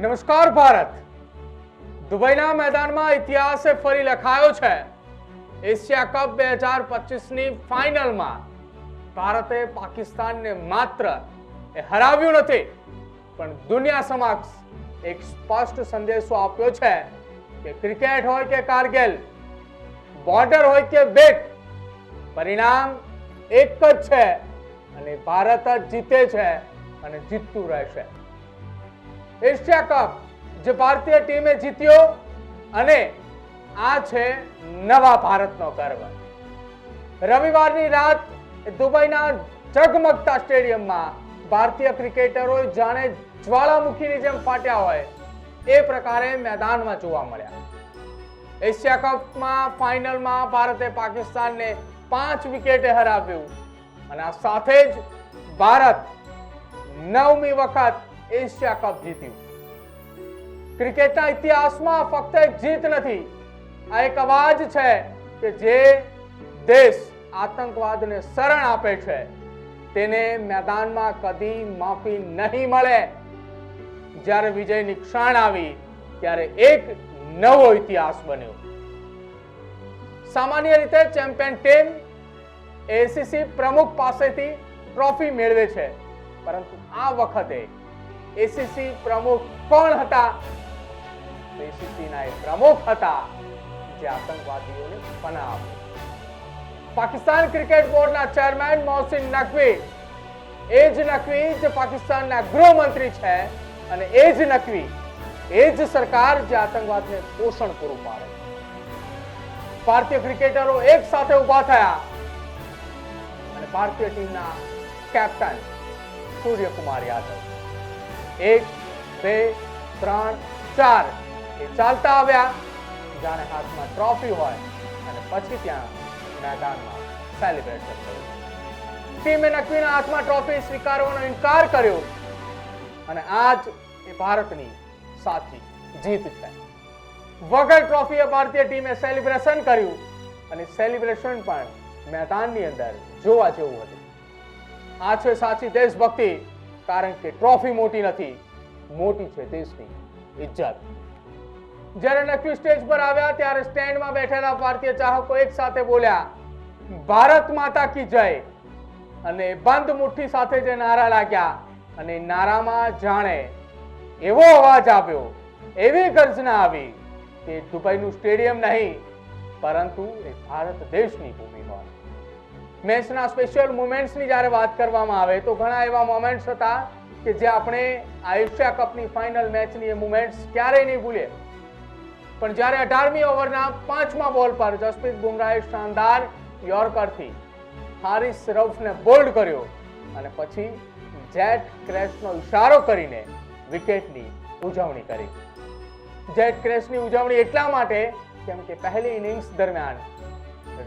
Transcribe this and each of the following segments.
નમસ્કાર ભારત. દુબઈના મેદાનમાં ઇતિહાસે ફરી લખાયો છે. એશિયા કપ બે હજાર પચીસની ફાઇનલમાં ભારતે પાકિસ્તાનને માત્ર એ હરાવ્યું નથી, પણ દુનિયા સમક્ષ એક સ્પષ્ટ સંદેશો આપ્યો છે કે ક્રિકેટ હોય કે કારગિલ, બોર્ડર હોય કે બેટ, પરિણામ એક જ છે અને ભારત જ જીતે છે અને જીતતું રહેશે. એશિયા કપ જે ભારતીય ટીમે જીત્યો અને આ છે નવા ભારતનો ગર્વ. રવિવારની રાત દુબઈના ઝગમગતા સ્ટેડિયમમાં ભારતીય ક્રિકેટરો જાણે જ્વાળામુખીની જેમ ફાટ્યા હોય એ પ્રકારે મેદાનમાં જોવા મળ્યા. એશિયા કપમાં ફાઇનલમાં ભારતે પાકિસ્તાનને પાંચ વિકેટે હરાવ્યું અને આ સાથે જ ભારત નવમી વખત એશિયા કપ જીત્યું. ક્રિકેટના ઇતિહાસમાં ફક્ત એક જીત નથી, આ એક અવાજ છે કે જે દેશ આતંકવાદને શરણ આપે છે. તેને મેદાનમાં કદી માફી નહીં મળે. જ્યારે વિજયની ક્ષણ આવી, ત્યારે એક નવો ઇતિહાસ બન્યો. સામાન્ય રીતે ચેમ્પિયન ટીમ એસીસી પ્રમુખ પાસેથી ટ્રોફી મેળવે છે, પરંતુ આ વખતે એસીસી પ્રમુખ કોણ હતા? એસીસી ના એ પ્રમુખ હતા જે આતંકવાદીઓને પનાહ પાકિસ્તાન ક્રિકેટ બોર્ડના ચેરમેન મોહસિન નકવી. એ જ નકવી જે પાકિસ્તાનના ગૃહમંત્રી છે અને એ જ નકવી એ જ સરકાર જે આતંકવાદને પોષણ પૂરું પાડે. ભારતીય ક્રિકેટરો એક સાથે ઊભા થયા અને ભારતીય ટીમના કેપ્ટન સૂર્યકુમાર યાદવ. એક, બે, ત્રણ, ચાર. એ ચાલતા આવ્યા. જાણે હાથમાં ટ્રોફી હોય અને પછી ત્યાં મેદાનમાં સેલિબ્રેશન કર્યું ટીમે નકવીના હાથમાં ટ્રોફી સ્વીકારવાનો ઇનકાર કર્યો અને આજ એ ભારતની સાચી જીત છે. વગર ટ્રોફીએ ભારતીય ટીમે સેલિબ્રેશન કર્યું અને સેલિબ્રેશન પણ મેદાનની અંદર જોવા જેવું હતું. આ છે સાચી દેશભક્તિ. કારણ કે ટ્રોફી મોટી નથી. મોટી છે દેશની ઇજ્જત. જ્યારે નકવી સ્ટેજ પર આવ્યા, ત્યારે સ્ટેન્ડમાં બેઠેલા ભારતીય ચાહકો એક સાથે બોલ્યા, ભારત માતા કી જય. અને બંધ મુઠ્ઠી સાથે જે નારા લાગ્યા, અને નારામાં જાણે એવો અવાજ આવ્યો, એવી ગર્જના આવી કે દુબઈનું સ્ટેડિયમ નહીં, પરંતુ એ ભારત દેશની ભૂમિ હોય. મેચના સ્પેશિયલ મુમેન્ટ્સની જ્યારે વાત કરવામાં આવે તો ઘણા એવા મોમેન્ટ્સ હતા કે જે આપણે આયુષ્યા કપની ફાઇનલ મેચની એ મુમેન્ટ્સ ક્યારેય નહીં ભૂલીએ. પણ જ્યારે અઢારમી ઓવરના પાંચમા બોલ પર જસપ્રીત બુમરાહે શાનદાર યોર્કરથી હારિસ રફને બોલ્ડ કર્યો અને પછી જેટ ક્રેશનો ઇશારો કરીને વિકેટની ઉજવણી કરી. જેટ ક્રેશની ઉજવણી એટલા માટે કેમ કે પહેલી ઇનિંગ્સ દરમિયાન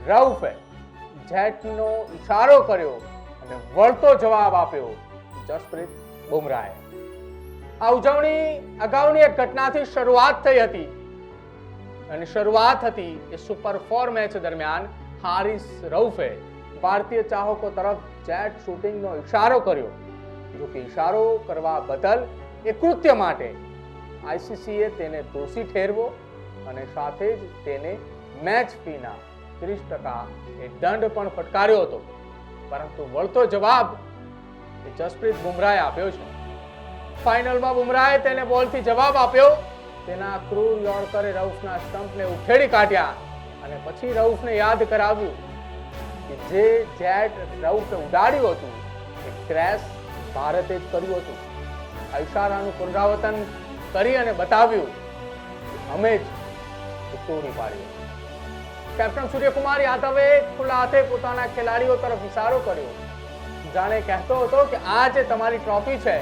રઉફે જેટનો ઇશારો કર્યો અને વળતો જવાબ આપ્યો જસપ્રીત બુમરાહે. આ ઉજવણી અગાઉની એક ઘટનાથી શરૂઆત થઈ હતી. અને શરૂઆત હતી એ સુપર ફોર મેચ દરમિયાન હારિસ રઉફે ભારતીય ચાહકો તરફ જેટ શૂટિંગનો ઇશારો કર્યો. જો કે ઇશારો કરવા બદલ એ કૃત્ય માટે આઈસીસીએ તેને દોષી ઠેરવો અને સાથે જ તેને મેચ ફીના ત્રીસ ટકા એ દંડ પણ ફટકાર્યો હતો. પરંતુ વળતો જવાબ એ જસપ્રીત બુમરાહે આપ્યો છે. ફાઇનલમાં બુમરાહે તેને બોલથી જવાબ આપ્યો. તેના ક્રૂર યોર્કરે રઉફના સ્ટમ્પને ઉખેડી કાઢ્યા અને પછી રઉફને યાદ કરાવ્યું કે જે જેટ રઉફે ઉડાડ્યું હતું, એ ક્રેશ ભારતે જ કર્યું હતું. આ ઇશારાનું પુનરાવર્તન કરી અને બતાવ્યું અમે જ તોડી પાડ્યું કેપ્ટન સૂર્યકુમાર યાદવે ખુલ્લા હાથે પોતાના ખેલાડીઓ તરફ ઇશારો કર્યો. જાણે કહેતો હતો કે આ જે તમારી ટ્રોફી છે,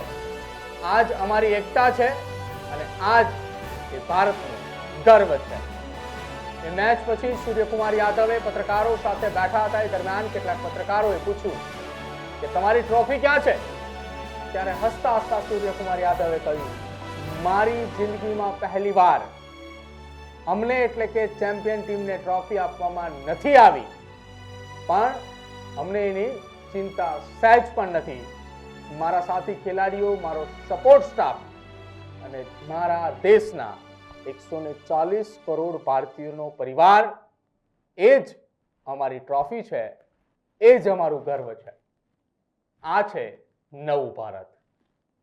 આજ અમારી એકતા છે અને આ જ એ ભારતનો ગર્વ છે. એ મેચ પછી સૂર્યકુમાર યાદવે પત્રકારો સાથે બેઠા હતા. એ દરમિયાન કેટલાક પત્રકારોએ પૂછ્યું કે તમારી ટ્રોફી ક્યાં છે? ત્યારે હસતા હસતા સૂર્યકુમાર યાદવે કહ્યું, મારી જિંદગીમાં પહેલી વાર અમને એટલે કે ચેમ્પિયન ટીમને ટ્રોફી આપવામાં નથી આવી. પણ અમને એની ચિંતા સહેજ પણ નથી. મારા સાથી ખેલાડીઓ, મારો સપોર્ટ સ્ટાફ અને મારા દેશના એકસો ને ચાલીસ કરોડ ભારતીયોનો પરિવાર, એ જ અમારી ટ્રોફી છે, એ જ અમારું ગર્વ છે. આ છે નવું ભારત.